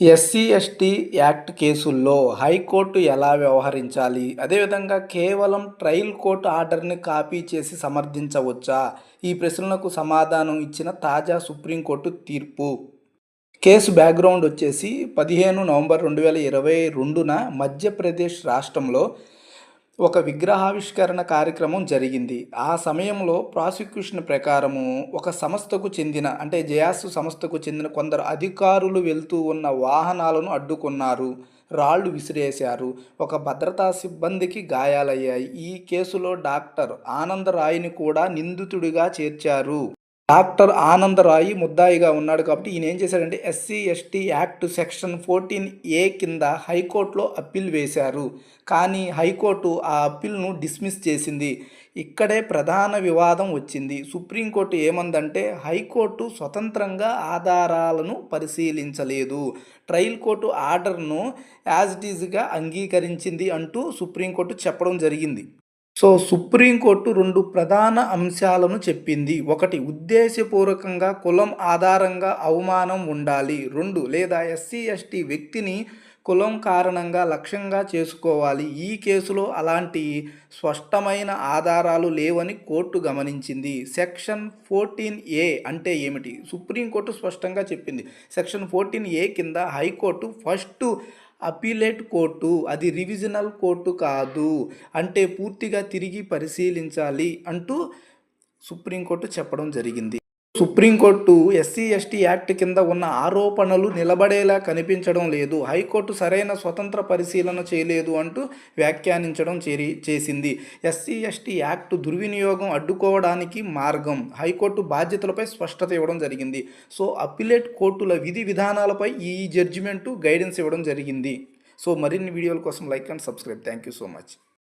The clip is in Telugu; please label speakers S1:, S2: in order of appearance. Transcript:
S1: ఎస్సీ ఎస్టీ యాక్ట్ కేసుల్లో హైకోర్టు ఎలా వ్యవహరించాలి? అదేవిధంగా కేవలం ట్రయల్ కోర్టు ఆర్డర్ని కాపీ చేసి సమర్థించవచ్చా? ఈ ప్రశ్నలకు సమాధానం ఇచ్చిన తాజా సుప్రీంకోర్టు తీర్పు. కేసు బ్యాక్గ్రౌండ్ వచ్చేసి పదిహేను నవంబర్ రెండు వేల ఇరవై రెండున మధ్యప్రదేశ్ రాష్ట్రంలో ఒక విగ్రహావిష్కరణ కార్యక్రమం జరిగింది. ఆ సమయంలో ప్రాసిక్యూషన్ ప్రకారము ఒక సంస్థకు చెందిన అంటే జయాసు సంస్థకు చెందిన కొందరు అధికారులు వెళ్తూ ఉన్న వాహనాలను అడ్డుకున్నారు. రాళ్ళు విసిరేశారు. ఒక భద్రతా సిబ్బందికి గాయాలయ్యాయి. ఈ కేసులో డాక్టర్ ఆనందరాయ్ని కూడా నిందితుడిగా చేర్చారు. డాక్టర్ ఆనందరాయి ముద్దాయిగా ఉన్నాడు కాబట్టి ఈయన ఏం చేశాడంటే SC ST act section fourteen A కింద హైకోర్టులో అప్పీల్ వేశారు. కానీ హైకోర్టు ఆ అప్పీల్ను డిస్మిస్ చేసింది. ఇక్కడే ప్రధాన వివాదం వచ్చింది. సుప్రీంకోర్టు ఏమందంటే హైకోర్టు స్వతంత్రంగా ఆధారాలను పరిశీలించలేదు. ట్రయల్ కోర్టు ఆర్డర్ను యాజ్ ఇట్ ఈజ్గా అంగీకరించింది అంటూ సుప్రీంకోర్టు చెప్పడం జరిగింది. సో సుప్రీంకోర్టు రెండు ప్రధాన అంశాలను చెప్పింది. ఒకటి ఉద్దేశపూర్వకంగా కులం ఆధారంగా అవమానం ఉండాలి. రెండు లేదా ఎస్సీ ఎస్టీ వ్యక్తిని కులం కారణంగా లక్ష్యంగా చేసుకోవాలి. ఈ కేసులో అలాంటి స్పష్టమైన ఆధారాలు లేవని కోర్టు గమనించింది. సెక్షన్ ఫోర్టీన్ ఏ అంటే ఏమిటి? సుప్రీంకోర్టు స్పష్టంగా చెప్పింది. సెక్షన్ ఫోర్టీన్ ఏ కింద high court first appellate court అది రివిజనల్ కోర్టు కాదు. అంటే పూర్తిగా తిరిగి పరిశీలించాలి అంటూ సుప్రీంకోర్టు చెప్పడం జరిగింది. సుప్రీంకోర్టు ఎస్సీ ఎస్టీ యాక్ట్ కింద ఉన్న ఆరోపణలు నిలబడేలా కనిపించడం లేదు. హైకోర్టు సరైన స్వతంత్ర పరిశీలన చేయలేదు అంటూ వ్యాఖ్యానించడం చేరి చేసింది. ఎస్సీ ఎస్టీ యాక్ట్ దుర్వినియోగం అడ్డుకోవడానికి మార్గం. హైకోర్టు బాధ్యతలపై స్పష్టత ఇవ్వడం జరిగింది. సో అప్పిలేట్ కోర్టుల విధి విధానాలపై ఈ జడ్జిమెంటు గైడెన్స్ ఇవ్వడం జరిగింది. సో మరిన్ని వీడియోల కోసం like and subscribe. Thank you so much.